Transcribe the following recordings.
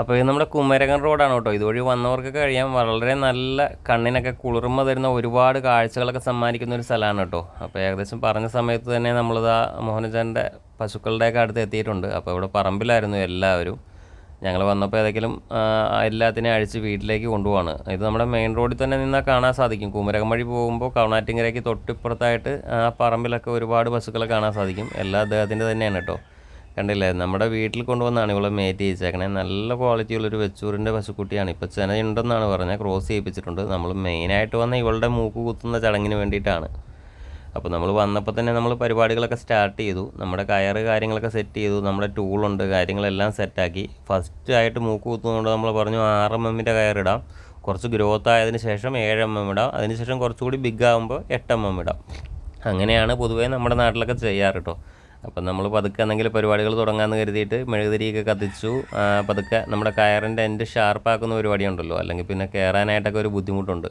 അപ്പോൾ ഇത് നമ്മുടെ കുമരകൻ റോഡാണ് കേട്ടോ. ഇതുവഴി വന്നവർക്ക് കഴിയാൻ വളരെ നല്ല കണ്ണിനൊക്കെ കുളിർമ തരുന്ന ഒരുപാട് കാഴ്ചകളൊക്കെ സമ്മാനിക്കുന്ന ഒരു സ്ഥലമാണ് കേട്ടോ. അപ്പോൾ ഏകദേശം പറഞ്ഞ സമയത്ത് തന്നെ നമ്മളിതാ മോഹനജാന്റെ പശുക്കളുടെയൊക്കെ അടുത്ത് എത്തിയിട്ടുണ്ട്. അപ്പോൾ ഇവിടെ പറമ്പിലായിരുന്നു എല്ലാവരും. ഞങ്ങൾ വന്നപ്പോൾ ഏതെങ്കിലും എല്ലാത്തിനെയും അഴിച്ച് വീട്ടിലേക്ക് കൊണ്ടുപോവാണ്. ഇത് നമ്മുടെ മെയിൻ റോഡിൽ തന്നെ നിന്നാൽ കാണാൻ സാധിക്കും. കുമരകം വഴി പോകുമ്പോൾ കവണാറ്റിങ്കരയ്ക്ക് തൊട്ടിപ്പുറത്തായിട്ട് ആ പറമ്പിലൊക്കെ ഒരുപാട് പശുക്കളെ കാണാൻ സാധിക്കും. എല്ലാ അദ്ദേഹത്തിന്റെ തന്നെയാണ് കേട്ടോ. കണ്ടില്ലേ? നമ്മുടെ വീട്ടിൽ കൊണ്ടുവന്നാണ് ഇവളെ മേറ്റ് ചെയ്യിച്ചേക്കണേ. നല്ല ക്വാളിറ്റി ഉള്ളൊരു വെച്ചൂറിന്റെ പശുക്കുട്ടിയാണ്. ഇപ്പോൾ ചെനയുണ്ടെന്നാണ് പറഞ്ഞത്. ക്രോസ് ചെയ്യിപ്പിച്ചിട്ടുണ്ട്. നമ്മൾ മെയിനായിട്ട് വന്ന ഇവളുടെ മൂക്ക് കുത്തുന്ന ചടങ്ങിന് വേണ്ടിയിട്ടാണ്. അപ്പോൾ നമ്മൾ വന്നപ്പോൾ തന്നെ നമ്മൾ പരിപാടികളൊക്കെ സ്റ്റാർട്ട് ചെയ്തു. നമ്മുടെ കയറ് കാര്യങ്ങളൊക്കെ സെറ്റ് ചെയ്തു. നമ്മുടെ ടൂളുണ്ട് കാര്യങ്ങളെല്ലാം സെറ്റാക്കി ഫസ്റ്റ് ആയിട്ട് മൂക്ക് കുത്തുന്നതുകൊണ്ട് നമ്മൾ പറഞ്ഞു ആറ് എം എമ്മിന്റെ കയറിടാം കുറച്ച് ഗ്രോത്ത് ആയതിന് ശേഷം ഏഴ് എം എം ഇടാം. അതിനുശേഷം കുറച്ചുകൂടി ബിഗ് ആകുമ്പോൾ എട്ട് എം എം ഇടാം. അങ്ങനെയാണ് പൊതുവേ നമ്മുടെ നാട്ടിലൊക്കെ ചെയ്യാറ് കേട്ടോ അപ്പം നമ്മൾ പതുക്കെ എന്തെങ്കിലും പരിപാടികൾ തുടങ്ങാമെന്ന് കരുതിയിട്ട് മെഴുകുതിരിയൊക്കെ കത്തിച്ചു. പതുക്കെ നമ്മുടെ കയറിന്റെ എൻഡ് ഷാർപ്പാക്കുന്ന പരിപാടി ഉണ്ടല്ലോ അല്ലെങ്കിൽ പിന്നെ കയറാനായിട്ടൊക്കെ ഒരു ബുദ്ധിമുട്ടുണ്ട്.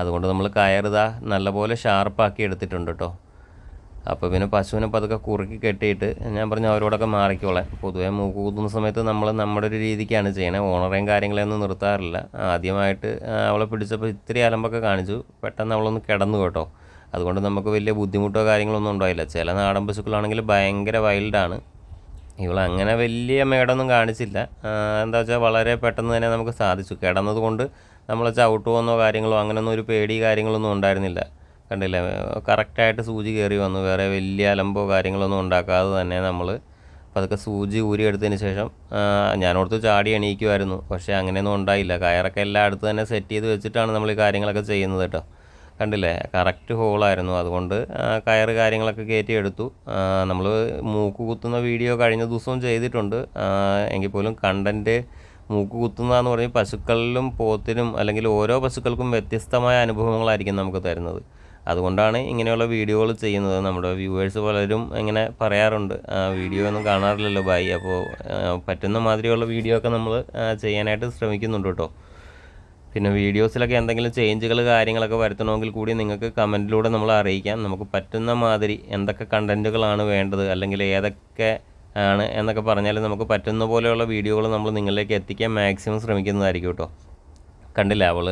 അതുകൊണ്ട് നമ്മൾ കയറിതാ നല്ലപോലെ ഷാർപ്പാക്കി എടുത്തിട്ടുണ്ട് കേട്ടോ. അപ്പോൾ പിന്നെ പശുവിനെ പതുക്കെ കുറുക്കി കെട്ടിയിട്ട് ഞാൻ പറഞ്ഞു അവരോടൊക്കെ മാറിക്കോളാം. പൊതുവെ മൂക്ക് കുത്തുന്ന സമയത്ത് നമ്മൾ നമ്മുടെ ഒരു രീതിക്കാണ് ചെയ്യണത് ഓണറേയും കാര്യങ്ങളെയൊന്നും നിർത്താറില്ല. ആദ്യമായിട്ട് അവളെ പിടിച്ചപ്പോൾ ഇത്തിരി അലമ്പൊക്കെ കാണിച്ചു. പെട്ടെന്ന് അവളൊന്ന് കിടന്നു കേട്ടോ. അതുകൊണ്ട് നമുക്ക് വലിയ ബുദ്ധിമുട്ടോ കാര്യങ്ങളൊന്നും ഉണ്ടായില്ല. ചില നാടൻ പശുക്കളാണെങ്കിൽ ഭയങ്കര വൈൽഡാണ്. ഇവൾ അങ്ങനെ വലിയ മേടൊന്നും കാണിച്ചില്ല. എന്താ വെച്ചാൽ വളരെ പെട്ടെന്ന് തന്നെ നമുക്ക് സാധിച്ചു. കിടന്നത് കൊണ്ട് നമ്മൾ ചവിട്ടുപോകുന്നോ കാര്യങ്ങളോ അങ്ങനെയൊന്നും ഒരു പേടി കാര്യങ്ങളൊന്നും ഉണ്ടായിരുന്നില്ല. കണ്ടില്ലേ? കറക്റ്റായിട്ട് സൂചി കയറി വന്നു. വേറെ വലിയ അലമ്പോ കാര്യങ്ങളൊന്നും ഉണ്ടാക്കാതെ തന്നെ നമ്മൾ അപ്പോൾ അതൊക്കെ സൂചി ഊരി എടുത്തതിന് ശേഷം ഞാനോടത്ത് ചാടി എണീക്കുമായിരുന്നു പക്ഷേ അങ്ങനെയൊന്നും ഉണ്ടായില്ല. കയറൊക്കെ എല്ലാം അടുത്ത് തന്നെ സെറ്റ് ചെയ്ത് വെച്ചിട്ടാണ് നമ്മൾ ഈ കാര്യങ്ങളൊക്കെ ചെയ്യുന്നത് കേട്ടോ. കണ്ടില്ലേ? കറക്റ്റ് ഹോളായിരുന്നു അതുകൊണ്ട് കയറ് കാര്യങ്ങളൊക്കെ കയറ്റി എടുത്തു. നമ്മൾ മൂക്ക് കുത്തുന്ന വീഡിയോ കഴിഞ്ഞ ദിവസവും ചെയ്തിട്ടുണ്ട്. എങ്കിൽ പോലും കണ്ടന്റ് മൂക്ക് കുത്തുന്നതെന്ന് പറഞ്ഞ് പശുക്കളിലും പോത്തിനും അല്ലെങ്കിൽ ഓരോ പശുക്കൾക്കും വ്യത്യസ്തമായ അനുഭവങ്ങളായിരിക്കും നമുക്ക് തരുന്നത്. അതുകൊണ്ടാണ് ഇങ്ങനെയുള്ള വീഡിയോകൾ ചെയ്യുന്നത്. നമ്മുടെ വ്യൂവേഴ്സ് പലരും ഇങ്ങനെ പറയാറുണ്ട്. വീഡിയോ ഒന്നും കാണാറില്ലല്ലോ ബായി അപ്പോൾ പറ്റുന്ന മാതിരിയുള്ള വീഡിയോ ഒക്കെ നമ്മൾ ചെയ്യാനായിട്ട് ശ്രമിക്കുന്നുണ്ട് കേട്ടോ. പിന്നെ വീഡിയോസിലൊക്കെ എന്തെങ്കിലും ചേഞ്ചുകൾ കാര്യങ്ങളൊക്കെ വരുത്തണമെങ്കിൽ കൂടി നിങ്ങൾക്ക് കമന്റിലൂടെ നമ്മൾ അറിയിക്കാം. നമുക്ക് പറ്റുന്ന മാതിരി എന്തൊക്കെ കണ്ടന്റുകളാണ് വേണ്ടത് അല്ലെങ്കിൽ ഏതൊക്കെ ആണ് എന്നൊക്കെ പറഞ്ഞാൽ നമുക്ക് പറ്റുന്ന പോലെയുള്ള വീഡിയോകൾ നമ്മൾ നിങ്ങളിലേക്ക് എത്തിക്കാൻ മാക്സിമം ശ്രമിക്കുന്നതായിരിക്കും കേട്ടോ. കണ്ടില്ല? അവൾ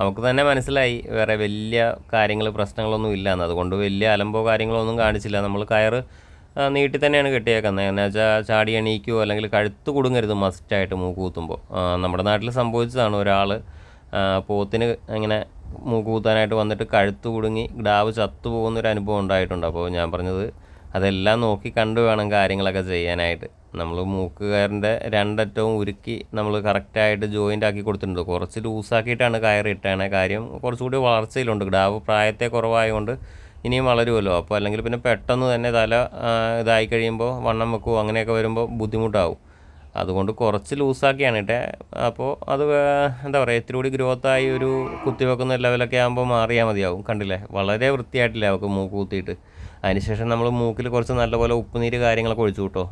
അവൾക്ക് തന്നെ മനസ്സിലായി വേറെ വലിയ കാര്യങ്ങൾ പ്രശ്നങ്ങളൊന്നും ഇല്ലയെന്ന് അതുകൊണ്ട് വലിയ അലമ്പോ കാര്യങ്ങളൊന്നും കാണിച്ചില്ല. നമ്മൾ കയറ് നീട്ടി തന്നെയാണ് കെട്ടിയേക്കുന്നത്. എന്ന് വെച്ചാൽ ചാടി എണീക്കുകയോ അല്ലെങ്കിൽ കഴുത്ത് കുടുങ്ങരുത് മസ്റ്റായിട്ട് മൂക്ക് കുത്തുമ്പോൾ നമ്മുടെ നാട്ടിൽ സംഭവിച്ചതാണ് ഒരാൾ പോത്തിന് ഇങ്ങനെ മൂക്ക് കുത്താനായിട്ട് വന്നിട്ട് കഴുത്ത് കുടുങ്ങി ഡാവ് ചത്തു പോകുന്നൊരു അനുഭവം ഉണ്ടായിട്ടുണ്ട്. അപ്പോൾ ഞാൻ പറഞ്ഞത് അതെല്ലാം നോക്കി കണ്ടു വേണം കാര്യങ്ങളൊക്കെ ചെയ്യാനായിട്ട്. നമ്മൾ മൂക്കുകാരന്റെ രണ്ടറ്റവും ഉരുക്കി നമ്മൾ കറക്റ്റായിട്ട് ജോയിന്റ് ആക്കി കൊടുത്തിട്ടുണ്ട്. കുറച്ച് ലൂസാക്കിയിട്ടാണ് കയറി ഇട്ടേണേ കാര്യം കുറച്ചുകൂടി വളർച്ചയിലുണ്ട്. ഡാവ് പ്രായത്തെ കുറവായതുകൊണ്ട് ഇനിയും വളരുമല്ലോ. അപ്പോൾ അല്ലെങ്കിൽ പിന്നെ പെട്ടെന്ന് തന്നെ തല ഇതായി കഴിയുമ്പോൾ വണ്ണം വെക്കുമോ അങ്ങനെയൊക്കെ വരുമ്പോൾ ബുദ്ധിമുട്ടാവും. അതുകൊണ്ട് കുറച്ച് ലൂസാക്കിയാണ് ഇട്ടേ അപ്പോൾ അത് എന്താ പറയുക ഇത്തിരി കൂടി ഗ്രോത്തായി ഒരു കുത്തിവെക്കുന്ന ലെവലൊക്കെ ആകുമ്പോൾ മാറിയാൽ മതിയാവും. കണ്ടില്ലേ? വളരെ വൃത്തിയായിട്ടില്ല അവൾക്ക് മൂക്ക് കുത്തിയിട്ട്. അതിനുശേഷം നമ്മൾ മൂക്കിൽ കുറച്ച് നല്ലപോലെ ഉപ്പുനീര് കാര്യങ്ങളൊക്കെ ഒഴിച്ചു കിട്ടോ.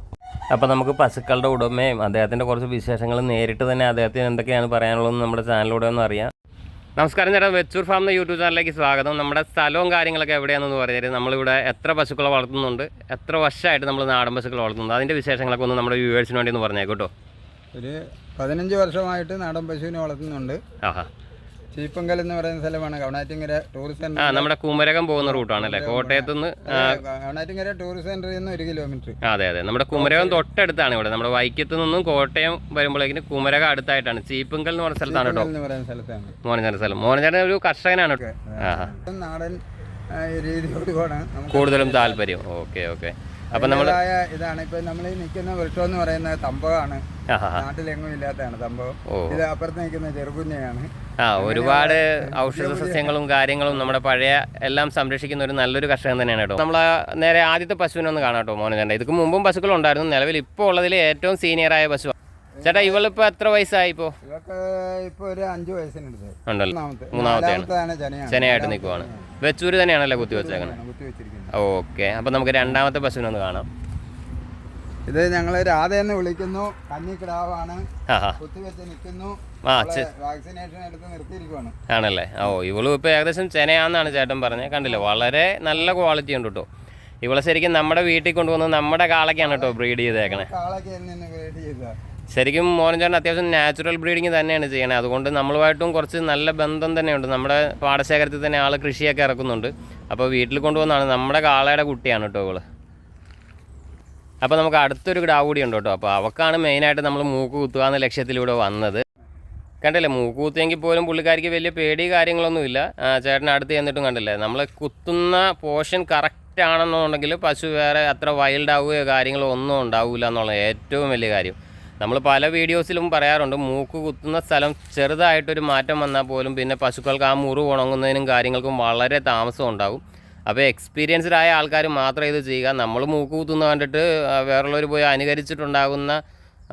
അപ്പോൾ നമുക്ക് പശുക്കളുടെ ഉടമയും അദ്ദേഹത്തിന്റെ കുറച്ച് വിശേഷങ്ങൾ നേരിട്ട് തന്നെ അദ്ദേഹത്തിന് എന്തൊക്കെയാണ് പറയാനുള്ളതെന്ന് നമ്മുടെ ചാനലിലൂടെ ഒന്ന് അറിയാം. നമസ്കാരം ചേട്ടാ. വെച്ചൂർ ഫാം എന്ന യൂട്യൂബ് ചാനലിലേക്ക് സ്വാഗതം. നമ്മുടെ സ്ഥലവും കാര്യങ്ങളൊക്കെ എവിടെയാണെന്ന് പറഞ്ഞാൽ നമ്മളിവിടെ എത്ര പശുക്കളെ വളർത്തുന്നുണ്ട് എത്ര വർഷമായിട്ട് നമ്മൾ നാടൻ പശുക്കളെ വളർത്തുന്നുണ്ട് അതിന്റെ വിശേഷങ്ങളൊക്കെ ഒന്ന് നമ്മുടെ വ്യൂവേഴ്സിന് വേണ്ടി ഒന്ന് പറഞ്ഞേക്കോട്ടോ ഒരു പതിനഞ്ച് വർഷമായിട്ട് നാടൻ പശുവിനെ വളർത്തുന്നുണ്ട്. ആഹാ. ചീപ്പങ്കൽ എന്ന് പറയുന്ന സ്ഥലമാണ്. കവണാറ്റിങ്ങര ടൂറിസ്റ്റ് സെന്റർ ആ നമ്മുടെ കുമരകം പോകുന്ന റൂട്ടാണ് അല്ലേ? കോട്ടയത്ത് നിന്ന് കവണാറ്റിങ്ങര ടൂറിസ്റ്റ് സെന്ററിൽ നിന്ന് ഒരു കിലോമീറ്റർ അതെ അതെ. നമ്മുടെ കുമരകം തൊട്ടടുത്താണ് ഇവിടെ. നമ്മുടെ വൈക്കത്ത് നിന്നും കോട്ടയം വരുമ്പോഴേക്കിന് കുമരകം അടുത്തായിട്ടാണ്. ചീപ്പങ്കൽ എന്ന് പറഞ്ഞ സ്ഥലത്താണ് കേട്ടോ. മോഹൻചാന്റെ സ്ഥലം. മോഹൻചാൻ ഒരു കർഷകനാണ് നാടൻ നമുക്ക് കൂടുതലും താല്പര്യം. Okay okay. അപ്പം നമ്മൾ ഇതാണ്. ഇപ്പൊ നമ്മൾ നിൽക്കുന്ന വൃക്ഷം എന്ന് പറയുന്ന തമ്പകമാണ് നാട്ടിലെങ്ങും ഇല്ലാത്തതാണ് തമ്പകം ഇത് അപ്പുറത്ത് നിൽക്കുന്ന ചെറുകുഞ്ഞയാണ് ആ ഒരുപാട് ഔഷധ സസ്യങ്ങളും കാര്യങ്ങളും നമ്മുടെ പഴയ എല്ലാം സംരക്ഷിക്കുന്ന ഒരു നല്ലൊരു കർഷകൻ തന്നെയാണ് കേട്ടോ. നമ്മൾ നേരെ ആദ്യത്തെ പശുവിനെ ഒന്ന് കാണാം കേട്ടോ മോഹൻചാന്റെ ഇതിക്ക് മുമ്പും പശുക്കളുണ്ടായിരുന്നു. നിലവിൽ ഇപ്പോൾ ഉള്ളതിൽ ഏറ്റവും സീനിയറായ പശു ചേട്ടാ ഇവളിപ്പോ എത്ര വയസ്സായി ഇപ്പൊ? ഒരു അഞ്ചു വയസ്സിനടുത്ത് ഉണ്ടല്ലോ. മൂന്നാമത്തെ. മൂന്നാമത്തെയാണ്. നാലാമത്തെയാണ് ജനയാണ് ചെനയായിട്ട് നിൽക്കുവാണ് വെച്ചൂര് തന്നെയാണല്ലോ കുത്തി വെച്ചേക്കുന്നത് ഓക്കെ. അപ്പൊ നമുക്ക് രണ്ടാമത്തെ പശുവിനെ ഒന്ന് കാണാം. ഇത് ഞങ്ങൾ രാധയെന്ന് വിളിക്കുന്നു. കന്നിക്കിടാവാണ്. ആഹാ. കുത്തിവെച്ച് നിൽക്കുന്നു. ആ ചെ- വാക്സിനേഷൻ എടുത്ത് നിർത്തിയിരിക്കുവാണ്. ആണല്ലേ? ഓ ഇവളും ഇപ്പൊ ഏകദേശം ചെനയാന്നാണ് ചേട്ടൻ പറഞ്ഞത്. കണ്ടില്ലേ? വളരെ നല്ല ക്വാളിറ്റി ഉണ്ട് കേട്ടോ ഇവളെ ശരിക്കും നമ്മുടെ വീട്ടിൽ കൊണ്ടുവന്ന് നമ്മുടെ കാളക്കാണ് കേട്ടോ ബ്രീഡ് ചെയ്തേക്കണേ. കാളയ്ക്ക് ഗ്രേഡ് ചെയ്ത? ശരിക്കും മോഹൻചാണ്ട് അത്യാവശ്യം നാച്ചുറൽ ബ്രീഡിങ് തന്നെയാണ് ചെയ്യണത്. അതുകൊണ്ട് നമ്മളുമായിട്ടും കുറച്ച് നല്ല ബന്ധം തന്നെയുണ്ട്. നമ്മുടെ പാടശേഖരത്തിൽ തന്നെ ആൾ കൃഷിയൊക്കെ ഇറക്കുന്നുണ്ട്. അപ്പോൾ വീട്ടിൽ കൊണ്ടുവന്നാണ്. നമ്മുടെ കാളയുടെ കുട്ടിയാണ് കേട്ടോ ഇവൾ. അപ്പോൾ നമുക്ക് അടുത്തൊരു ഗ്രാവ് കൂടി ഉണ്ട് കേട്ടോ. അപ്പോൾ അവക്കാണ് മെയിനായിട്ട് നമ്മൾ മൂക്ക് കുത്തുക എന്ന ലക്ഷ്യത്തിലൂടെ വന്നത്. കണ്ടില്ലേ? മൂക്ക് കുത്തിയെങ്കിൽ പോലും പുള്ളിക്കാരിക്ക് വലിയ പേടി കാര്യങ്ങളൊന്നുമില്ല ചേട്ടൻ അടുത്ത് ചെന്നിട്ടും കണ്ടില്ലേ? നമ്മൾ കുത്തുന്ന പോർഷൻ കറക്റ്റ് ആണെന്നുണ്ടെങ്കിൽ പശു വേറെ അത്ര വൈൽഡ് ആവുകയോ കാര്യങ്ങളോ ഒന്നും ഉണ്ടാവില്ല എന്നുള്ള ഏറ്റവും വലിയ കാര്യം. നമ്മൾ പല വീഡിയോസിലും പറയാറുണ്ട് മൂക്ക് കുത്തുന്ന സ്ഥലം ചെറുതായിട്ടൊരു മാറ്റം വന്നാൽ പോലും പിന്നെ പശുക്കൾക്ക് ആ മുറിവ് ഉണങ്ങുന്നതിനും കാര്യങ്ങൾക്കും വളരെ താമസം ഉണ്ടാകും അപ്പോൾ എക്സ്പീരിയൻസ്ഡ് ആയ ആൾക്കാർ മാത്രം ഇത് ചെയ്യുക. നമ്മൾ മൂക്ക് കുത്തുന്ന കണ്ടിട്ട് വേറുള്ളവർ പോയി അനുകരിച്ചിട്ടുണ്ടാകുന്ന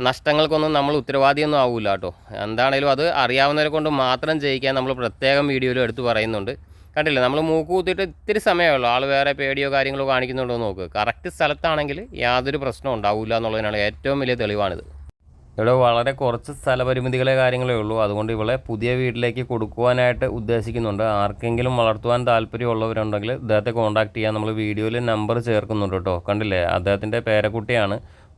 നഷ്ടങ്ങൾക്കൊന്നും നമ്മൾ ഉത്തരവാദിയൊന്നും ആവില്ല കേട്ടോ. എന്താണേലും അത് അറിയാവുന്നവരെ കൊണ്ട് മാത്രം ചെയ്യിക്കാൻ നമ്മൾ പ്രത്യേകം വീഡിയോയിൽ എടുത്ത് പറയുന്നുണ്ട്. കണ്ടില്ലേ? നമ്മൾ മൂക്ക് കുത്തിയിട്ട് ഇത്തിരി സമയമേ ഉള്ളൂ. ആൾ വേറെ പേടിയോ കാര്യങ്ങളോ കാണിക്കുന്നുണ്ടോ എന്ന് നോക്ക്. കറക്റ്റ് സ്ഥലത്താണെങ്കിൽ യാതൊരു പ്രശ്നവും ഉണ്ടാവില്ല എന്നുള്ളതിനാണ് ഏറ്റവും വലിയ തെളിവാണിത്. ഇവിടെ വളരെ കുറച്ച് സ്ഥലപരിമിതികളെ കാര്യങ്ങളേ ഉള്ളൂ. അതുകൊണ്ട് ഇവളെ പുതിയ വീട്ടിലേക്ക് കൊടുക്കുവാനായിട്ട് ഉദ്ദേശിക്കുന്നുണ്ട്. ആർക്കെങ്കിലും വളർത്തുവാൻ താല്പര്യമുള്ളവരുണ്ടെങ്കിൽ ഇദ്ദേഹത്തെ കോൺടാക്ട് ചെയ്യാൻ നമ്മൾ വീഡിയോയിൽ നമ്പർ ചേർക്കുന്നുണ്ട് കേട്ടോ. കണ്ടില്ലേ? അദ്ദേഹത്തിന്റെ പേരക്കുട്ടിയാണ്.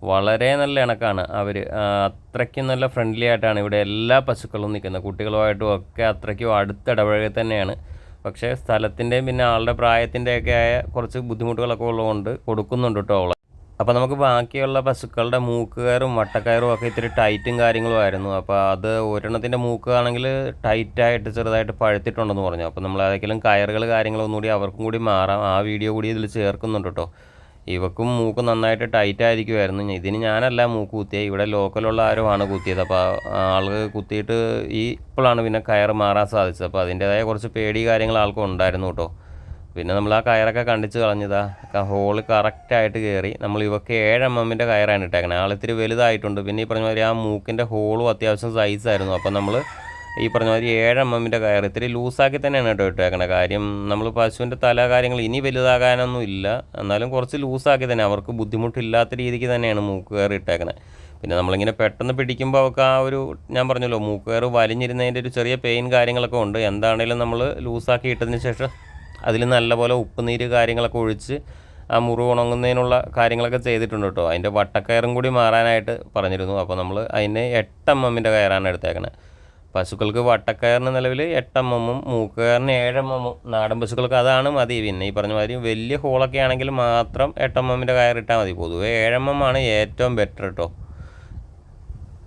വളരെ നല്ല ഇണക്കാണ്. അവർ അത്രയ്ക്കും നല്ല ഫ്രണ്ട്ലി ആയിട്ടാണ് ഇവിടെ എല്ലാ പശുക്കളും നിൽക്കുന്നത്. കുട്ടികളുമായിട്ടും ഒക്കെ അത്രയ്ക്കും അടുത്തിടപഴകി തന്നെയാണ്. പക്ഷേ സ്ഥലത്തിന്റെയും പിന്നെ ആളുടെ പ്രായത്തിന്റെയൊക്കെ ആയ കുറച്ച് ബുദ്ധിമുട്ടുകളൊക്കെ ഉള്ളതുകൊണ്ട് കൊടുക്കുന്നുണ്ട് കേട്ടോ അവളെ. അപ്പോൾ നമുക്ക് ബാക്കിയുള്ള പശുക്കളുടെ മൂക്കുകയറും വട്ടക്കയറും ഒക്കെ ഇത്തിരി ടൈറ്റും കാര്യങ്ങളും ആയിരുന്നു. അപ്പോൾ അത് ഒരെണ്ണത്തിന്റെ മൂക്ക് ആണെങ്കിൽ ടൈറ്റായിട്ട് ചെറുതായിട്ട് പഴുത്തിട്ടുണ്ടെന്ന് പറഞ്ഞു. അപ്പോൾ നമ്മൾ ഏതെങ്കിലും കയറുകൾ കാര്യങ്ങളൊന്നും കൂടി അവർക്കും കൂടി മാറാം. ആ വീഡിയോ കൂടി ഇതിൽ ചേർക്കുന്നുണ്ട് കേട്ടോ. ഇവക്കും മൂക്ക് നന്നായിട്ട് ടൈറ്റ് ആയിരിക്കുമായിരുന്നു ഇതിന് ഞാനല്ല മൂക്ക് കുത്തിയത് ഇവിടെ ലോക്കലുള്ള ആരും ആണ് കുത്തിയത്. അപ്പോൾ ആൾക്ക് കുത്തിയിട്ട് ഈ ഇപ്പോഴാണ് പിന്നെ കയറ് മാറാൻ സാധിച്ചത്. അപ്പോൾ അതിന്റേതായ കുറച്ച് പേടി കാര്യങ്ങൾ ആൾക്കും ഉണ്ടായിരുന്നു കേട്ടോ. പിന്നെ നമ്മൾ ആ കയറൊക്കെ കണ്ടിച്ച് കളഞ്ഞതാ. ഹോൾ കറക്റ്റായിട്ട് കയറി നമ്മൾ ഇവക്ക് ഏഴ് എം എമ്മിന്റെ കയറാണ് ഇട്ടേക്കണേ. ആളിത്തിരി വലുതായിട്ടുണ്ട്. പിന്നെ ഈ പറഞ്ഞ മാതിരി ആ മൂക്കിന്റെ ഹോളും അത്യാവശ്യം സൈസായിരുന്നു അപ്പോൾ നമ്മൾ ഈ പറഞ്ഞ മാതിരി ഏഴ് എം എമ്മിന്റെ കയർ ഇത്തിരി ലൂസാക്കി തന്നെയാണ് കേട്ടോ ഇട്ടേക്കണേ. കാര്യം നമ്മൾ പശുവിന്റെ തല കാര്യങ്ങൾ ഇനി വലുതാകാനൊന്നും ഇല്ല. എന്നാലും കുറച്ച് ലൂസാക്കി തന്നെ. അവർക്ക് ബുദ്ധിമുട്ടില്ലാത്ത രീതിക്ക് തന്നെയാണ് മൂക്ക് കയർ ഇട്ടേക്കണേ. പിന്നെ നമ്മളിങ്ങനെ പെട്ടെന്ന് പിടിക്കുമ്പോൾ അവർക്ക് ആ ഒരു ഞാൻ പറഞ്ഞല്ലോ മൂക്കുകയർ വലിഞ്ഞിരുന്നതിന്റെ ഒരു ചെറിയ പെയിൻ കാര്യങ്ങളൊക്കെ ഉണ്ട്. എന്താണേലും നമ്മൾ ലൂസാക്കി ഇട്ടതിന് ശേഷം അതിൽ നല്ലപോലെ ഉപ്പുനീര് കാര്യങ്ങളൊക്കെ ഒഴിച്ച് ആ മുറിവ് ഉണങ്ങുന്നതിനുള്ള കാര്യങ്ങളൊക്കെ ചെയ്തിട്ടുണ്ട് കേട്ടോ. അതിന്റെ വട്ടക്കയറും കൂടി മാറാനായിട്ട് പറഞ്ഞിരുന്നു. അപ്പോൾ നമ്മൾ അതിന് എട്ട് എം എമ്മിന്റെ കയറാണ് എടുത്തേക്കണത് പശുക്കൾക്ക് വട്ടക്കയറിന് നിലവിൽ എട്ട് എം എമ്മും മൂക്കുകയറിന് ഏഴ് എം എമ്മും നാടൻ പശുക്കൾക്ക് അതാണ് മതി. പിന്നെ ഈ പറഞ്ഞ മാതിരി വലിയ ഹോളൊക്കെ ആണെങ്കിൽ മാത്രം എട്ട് എം എമ്മിന്റെ കയറിട്ടാൽ മതി. പൊതുവേ ആണ് ഏറ്റവും ബെറ്റർ കേട്ടോ.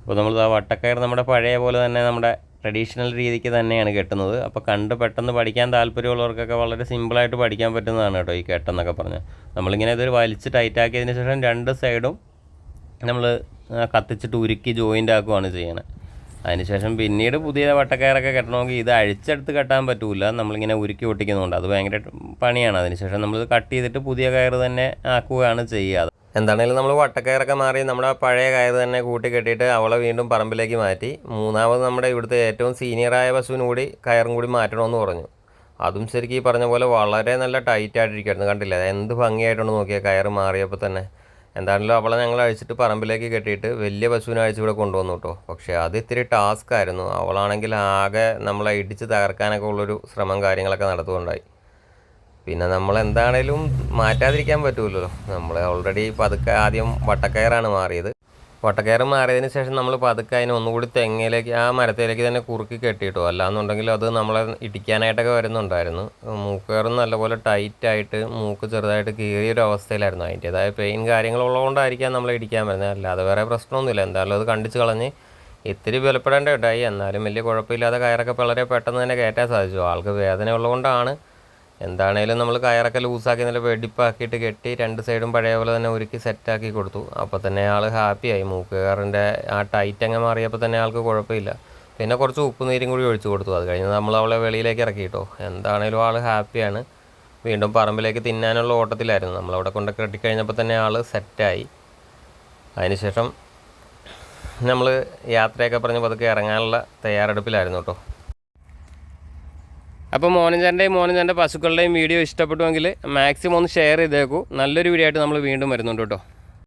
അപ്പോൾ നമ്മൾ ആ വട്ടക്കയർ നമ്മുടെ പഴയ പോലെ തന്നെ നമ്മുടെ ട്രഡീഷണൽ രീതിക്ക് തന്നെയാണ് കെട്ടുന്നത്. അപ്പോൾ കണ്ട് പെട്ടെന്ന് പഠിക്കാൻ താല്പര്യമുള്ളവർക്കൊക്കെ വളരെ സിമ്പിളായിട്ട് പഠിക്കാൻ പറ്റുന്നതാണ് കേട്ടോ ഈ കെട്ടെന്നൊക്കെ പറഞ്ഞാൽ. നമ്മളിങ്ങനെ ഇതൊരു വലിച്ച് ടൈറ്റ് ആക്കിയതിന് ശേഷം രണ്ട് സൈഡും നമ്മൾ കത്തിച്ചിട്ട് ഉരുക്കി ജോയിന്റ് ആക്കുകയാണ് ചെയ്യണത് അതിനുശേഷം പിന്നീട് പുതിയ വട്ടക്കയറൊക്കെ കെട്ടണമെങ്കിൽ ഇത് അഴിച്ചെടുത്ത് കെട്ടാൻ പറ്റില്ല നമ്മളിങ്ങനെ ഉരുക്കി ഒട്ടിക്കുന്നുണ്ട് അത് ഭയങ്കര പണിയാണ്. അതിനുശേഷം നമ്മൾ കട്ട് ചെയ്തിട്ട് പുതിയ കയർ തന്നെ ആക്കുകയാണ് ചെയ്യുക. എന്താണെങ്കിലും നമ്മൾ വട്ടക്കയറൊക്കെ മാറി നമ്മുടെ പഴയ കയർ തന്നെ കൂട്ടി കെട്ടിയിട്ട് അവളെ വീണ്ടും പറമ്പിലേക്ക് മാറ്റി. മൂന്നാമത് നമ്മുടെ ഇവിടുത്തെ ഏറ്റവും സീനിയറായ പശുവിന് കൂടി കയറും കൂടി മാറ്റണമെന്ന് പറഞ്ഞു. അതും ശരിക്കും ഈ പറഞ്ഞ പോലെ വളരെ നല്ല ടൈറ്റ് ആയിട്ടിരിക്കുമായിരുന്നു കണ്ടില്ല? എന്ത് ഭംഗിയായിട്ടാണ് നോക്കിയാൽ കയർ മാറിയപ്പോൾ തന്നെ. എന്താണല്ലോ അവളെ ഞങ്ങൾ അഴിച്ചിട്ട് പറമ്പിലേക്ക് കെട്ടിയിട്ട് വലിയ പശുവിനെ അഴിച്ച് ഇവിടെ കൊണ്ടുവന്നു കേട്ടോ. പക്ഷേ അത് ഇത്തിരി ടാസ്ക് ആയിരുന്നു. അവളാണെങ്കിൽ ആകെ നമ്മളെ ഇടിച്ച് തകർക്കാനൊക്കെ ഉള്ളൊരു ശ്രമം കാര്യങ്ങളൊക്കെ നടത്തുകയുണ്ടായി. പിന്നെ നമ്മൾ എന്താണേലും മാറ്റാതിരിക്കാൻ പറ്റുമല്ലോ നമ്മൾ ഓൾറെഡി പതുക്കെ ആദ്യം വട്ടക്കയറാണ് മാറിയത്. വട്ടക്കയർ മാറിയതിന് ശേഷം നമ്മൾ പതുക്കെ അതിനെ ഒന്നുകൂടി തെങ്ങയിലേക്ക് ആ മരത്തിലേക്ക് തന്നെ കുറുക്കി കെട്ടിയിട്ടു. അല്ലാന്നുണ്ടെങ്കിൽ അത് നമ്മളെ ഇടിക്കാനായിട്ടൊക്കെ വരുന്നുണ്ടായിരുന്നു. മൂക്കുകയറും നല്ലപോലെ ടൈറ്റായിട്ട് മൂക്ക് ചെറുതായിട്ട് കീറിയൊരു അവസ്ഥയിലായിരുന്നു അതിന്റേതായ പെയിൻ കാര്യങ്ങളുള്ളതുകൊണ്ടായിരിക്കാം നമ്മളെ ഇടിക്കാൻ വരുന്നത്. അല്ലാതെ വേറെ പ്രശ്നമൊന്നുമില്ല. എന്തായാലും അത് കണ്ടിച്ച് കളഞ്ഞ് ഇത്തിരി ബലപ്പെടേണ്ട ഉണ്ടായി എന്നാലും വലിയ കുഴപ്പമില്ലാതെ കയറൊക്കെ വളരെ പെട്ടെന്ന് തന്നെ കയറ്റാൻ സാധിച്ചു. ആൾക്ക് വേദന ഉള്ളതുകൊണ്ടാണ് എന്താണേലും നമ്മൾ കയറൊക്കെ ലൂസാക്കി നല്ല വെടിപ്പാക്കിയിട്ട് കെട്ടി രണ്ട് സൈഡും പഴയ പോലെ തന്നെ ഒരുക്കി സെറ്റാക്കി കൊടുത്തു. അപ്പോൾ തന്നെ ആൾ ഹാപ്പിയായി. മൂക്കുകയറിന്റെ ആ ടൈറ്റ് അങ്ങ് മാറിയപ്പോൾ തന്നെ ആൾക്ക് കുഴപ്പമില്ല. പിന്നെ കുറച്ച് ഉപ്പ് നീരും കൂടി ഒഴിച്ചു കൊടുത്തു. അത് കഴിഞ്ഞ് നമ്മൾ അവളെ വെളിയിലേക്ക് ഇറക്കി കേട്ടോ. എന്താണേലും ആൾ ഹാപ്പിയാണ്. വീണ്ടും പറമ്പിലേക്ക് തിന്നാനുള്ള ഓട്ടത്തിലായിരുന്നു. നമ്മളവിടെ കൊണ്ട് കെട്ടിക്കഴിഞ്ഞപ്പോൾ തന്നെ ആൾ സെറ്റായി. അതിനുശേഷം നമ്മൾ യാത്രയൊക്കെ പറഞ്ഞ് പതുക്കെ ഇറങ്ങാനുള്ള തയ്യാറെടുപ്പിലായിരുന്നു കേട്ടോ. അപ്പോൾ മോനഞ്ചാന്റെയും മോനഞ്ചാന്റെ പശുക്കളുടെയും വീഡിയോ ഇഷ്ടപ്പെട്ടുവെങ്കിൽ മാക്സിമം ഒന്ന് ഷെയർ ചെയ്തേക്കൂ. നല്ലൊരു വീഡിയോ ആയിട്ട് നമ്മൾ വീണ്ടും വരുന്നുണ്ട് കേട്ടോ.